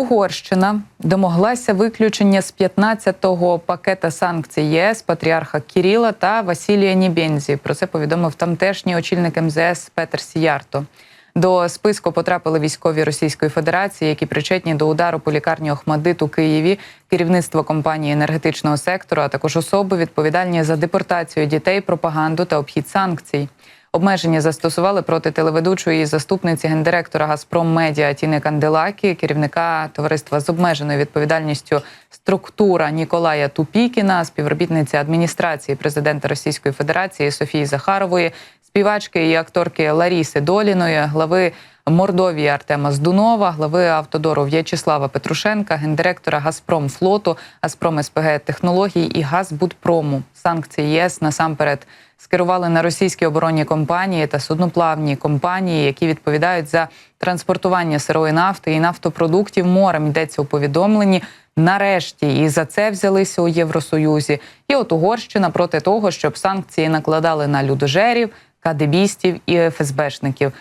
Угорщина домоглася виключення з 15-го пакета санкцій ЄС патріарха Кіріла та Василія Нібензі. Про це повідомив тамтешній очільник МЗС Петер Сіярто. До списку потрапили військові Російської Федерації, які причетні до удару по лікарні Охмадит у Києві, керівництво компанії енергетичного сектору, а також особи відповідальні за депортацію дітей, пропаганду та обхід санкцій. Обмеження застосували проти телеведучої заступниці гендиректора Газпром Медіа Тіни Канделакі, керівника товариства з обмеженою відповідальністю структура Ніколая Тупікіна, співробітниці адміністрації президента Російської Федерації Софії Захарової, співачки і акторки Ларіси Доліної, глави Мордовії Артема Здунова, глави Автодору В'ячеслава Петрушенка, гендиректора Газпром флоту, Газпром СПГ технологій і Газбудпрому. Санкції ЄС насамперед скерували на російські оборонні компанії та судноплавні компанії, які відповідають за транспортування сирої нафти і нафтопродуктів морем. Йдеться у повідомленні. Нарешті і за це взялися у Євросоюзі. І от Угорщина проти того, щоб санкції накладали на людожерів, кадебістів і ФСБшників.